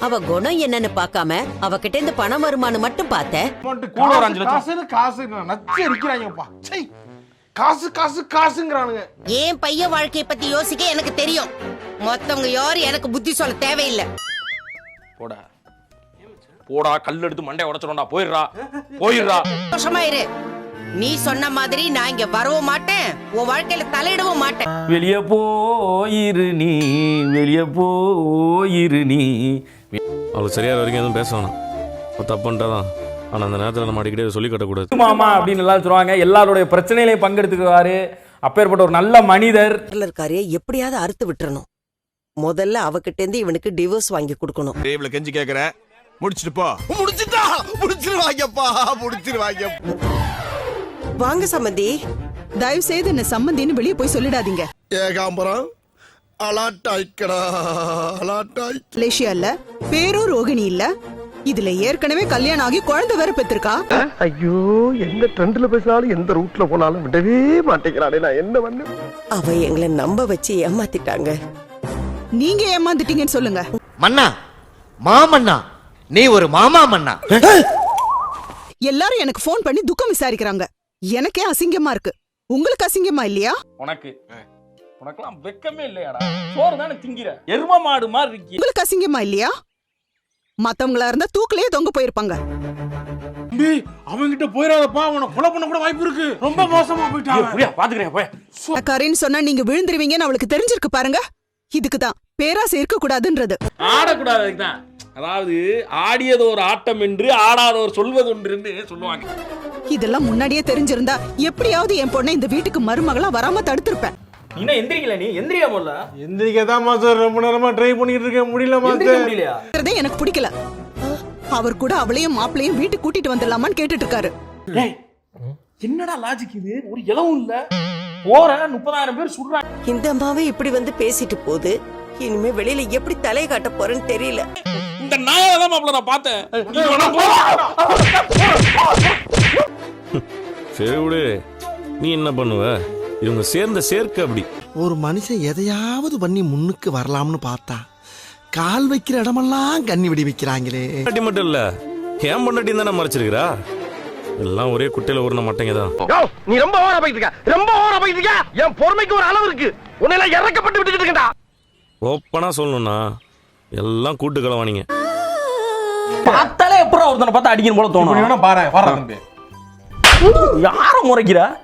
அவ குணம் என்னன்னு பார்க்காம அவகிட்ட இருந்து பணம் வருமானு மட்டும் பார்த்த. அமௌண்ட் கூட ஒரு காசு அஞ்சு லட்சம். காசுன்னு காசு நச்சு அடிக்கிறாங்கப்பா. சை காசு காசு காசுங்கிறானுங்க. என் பையன் வாழ்க்கைய பத்தி யோசிக்க எனக்கு தெரியும். மொத்தவங்க யாரும் எனக்கு புத்தி சொல்ல தேவையில்லை. போடா. போடா கல் எடுத்து மண்டைய உடைச்சிடும்டா போயிடுறா. போயிடுறா. சந்தோஷமா இரு. நீ சொன்ன மாதிரி நான் இங்க வரவும் மாட்டேன். உன் வாழ்க்கையில தலையிடவும் மாட்டேன். வெளியே போயிரு நீ வெளியே போயிரு நீ. அவளுக்கு சரியாக வரைக்கும் எதுவும் பேச வேணாம் அவள் தப்பு பண்ணிட்டாதான். ஆனால் அந்த நேரத்தில் நம்ம அடிக்கடி சொல்லி கட்டக்கூடாது. மாமா அப்படின்னு எல்லாம் சொல்லுவாங்க. எல்லாருடைய பிரச்சனையிலையும் பங்கெடுத்துக்குவாரு. அப்பேற்பட்ட ஒரு நல்ல மனிதர். இருக்காரு எப்படியாவது அறுத்து விட்டுறணும். முதல்ல அவகிட்ட இருந்து இவனுக்கு டிவோர்ஸ் வாங்கி கொடுக்கணும். இவ்வளவு கெஞ்சி கேக்குறேன். முடிச்சிட்டு போ. முடிச்சுட்டா? முடிச்சிருவாங்கப்பா முடிச்சிருவாங்க வாங்க சம்மந்தி. தயவு செய்து என்ன சம்மந்தின்னு வெளியே போய் சொல்லிடாதீங்க. ஏகாம்பரம் மலேசியால பேரும் ரோகிணி இல்ல. இதுல ஏற்கனவே கல்யாணம் ஆகி குழந்தை வேற பெற்றிருக்கா ஐயோ எந்த ட்ரெண்ட்ல பேசினாலும் எந்த ரூட்ல போனாலும் விடவே மாட்டேங்கிறானே நான் என்ன பண்ணு? அவ எங்களை நம்ப வச்சு ஏமாத்திட்டாங்க. நீங்க ஏமாந்துட்டீங்கன்னு சொல்லுங்க. மன்னா மாமன்னா நீ ஒரு மாமா மன்னா. எல்லாரும் எனக்கு ஃபோன் பண்ணி துக்கம் விசாரிக்கிறாங்க. எனக்கே அசிங்கமா இருக்கு. உங்களுக்கு அசிங்கமா இல்லையா? உனக்கு. உனக்கெல்லாம் வெக்கமே இல்லையாடா? சோறு தானே திங்கிற? எரும மாடு மாதிரி இருக்கி. உங்களுக்கு அசிங்கமா இல்லையா? மத்தவங்களா இருந்தா தூக்கிலேயே தொங்க போயிருப்பாங்க. தம்பி அவன்கிட்ட போயிடாதப்பா அவனை கொலை பண்ண கூட வாய்ப்பு இருக்கு. ரொம்ப மோசமா போயிட்டான் பாத்துக்கிறேன் போய். கரின்னு சொன்னா நீங்க விழுந்துருவீங்கன்னு அவளுக்கு தெரிஞ்சிருக்கு பாருங்க. இதுக்கு தான். பேராசை இருக்க கூடாதுன்றது ஆடக்கூடாது அதுக்குதான் அதாவது ஆடியது ஒரு ஆட்டம் என்று ஆடாதவர் சொல்வது ஒன்று என்று சொல்லுவாங்க. இதெல்லாம் முன்னாடியே தெரிஞ்சிருந்தா எப்படியாவது என் பொண்ணை இந்த வீட்டுக்கு மருமகளா வராம தடுத்திருப்பேன். என்ன எந்திரிக்கல நீ? எந்திரியா போல எந்திரிக்கதான் மாஸ்டர் ரொம்ப நேரமா ட்ரை பண்ணிட்டு இருக்கேன். முடியல எந்திரிக்க மாஸ்டர் முடியலையா எனக்கு பிடிக்கல. அவர் கூட அவளையும் மாப்பிளையும் வீட்டுக்கு கூட்டிட்டு வந்துடலாமான்னு கேட்டுட்டு இருக்காரு. என்னடா லாஜிக் இது? ஒரு இளவும் இல்ல. போற முப்பதாயிரம் பேர் சுடுறாங்க இந்த அம்மாவே இப்படி வந்து பேசிட்டு போகுது. இனிமே வெளியில எப்படி தலையை காட்ட போறேன்னு தெரியல. இந்த நாயை தான் மாப்பிள்ள நான் பார்த்தேன். சரி விடு. நீ என்ன பண்ணுவ? இவங்க சேர்ந்த சேர்க்க அப்படி. ஒரு மனுஷன் எதையாவது பண்ணி முன்னுக்கு வரலாம்னு பார்த்தா கால் வைக்கிற இடமெல்லாம் கண்ணி விடி வைக்கிறாங்களே. பொண்டாட்டி மட்டும் இல்ல ஏன் பொண்டாட்டி தானே மறைச்சிருக்கிறா? எல்லாம் ஒரே குட்டையில ஊறின மட்டைங்க தான். நீ ரொம்ப ஓவரா போயிட்டு இருக்க. ரொம்ப ஓவரா போயிட்டு இருக்க. என் பொறுமைக்கு ஒரு அளவு இருக்கு. உன்னை இறக்கப்பட்டு விட்டுட்டு இருக்கா ஓப்பனா சொல்லணும்னா எல்லாம் கூட்டு கலவானீங்க. பார்த்தாலே எப்பறம் ஒருத்தனை பார்த்தா அடிக்கணும் போல தோணும். வேணா பாரு வர தம்பி யார முறைக்கிறா?